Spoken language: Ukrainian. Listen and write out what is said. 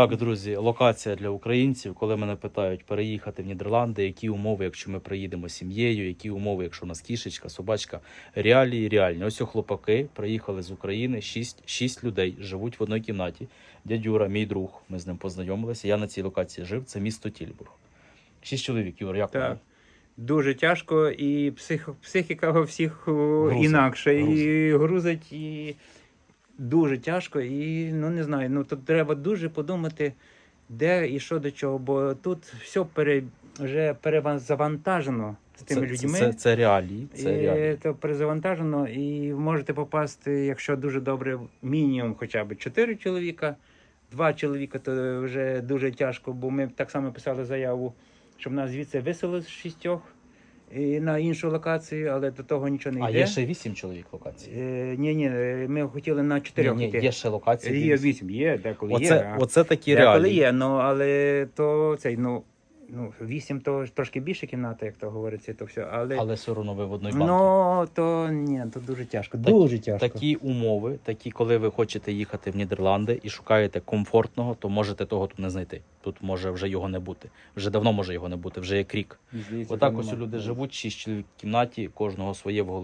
Так, друзі, локація для українців. Коли мене питають переїхати в Нідерланди, які умови, якщо ми приїдемо сім'єю, які умови, якщо у нас кішечка, собачка. Реалії реальні. Ось хлопаки приїхали з України. Шість, шість людей живуть в одній кімнаті. Дядюра, мій друг, ми з ним познайомилися. Я на цій локації жив. Це місто Тільбург. Шість чоловік, Юр, як Так. Дуже тяжко, і псих, психіка у всіх Грузить, інакше, і грузить. грузить, і дуже тяжко. І ну не знаю, ну тут треба дуже подумати, де і що до чого, бо тут все пере, вже перезавантажено з тими це, людьми. Це, це, це реалії. Це і то перезавантажено, і можете попасти, якщо дуже добре, мінімум хоча б 4 чоловіка. Два чоловіка то вже дуже тяжко, бо ми так само писали заяву, щоб нас звідси виселили з шістьох і на іншу локацію, але до того нічого не А є ще вісім чоловік локацій. Е, ні, ні, ми хотіли на чотирьох Ні, ні, йти. є ще локації. Є вісім. є, деколи Оце, є. а оце такі деколи реалії. є, ну але то цей, ну, ну, вісім то трошки більше кімната, як то говориться, то все. Але, Але все одно ви в одній банці. ну то ні, то дуже тяжко. Так- дуже тяжко. Такі умови, такі, коли ви хочете їхати в Нідерланди і шукаєте комфортного, то можете того тут не знайти. Тут може вже його не бути. Вже давно може його не бути, вже є крік. Здається, Отак ось люди живуть, шість чоловік в кімнаті, кожного своє в голові.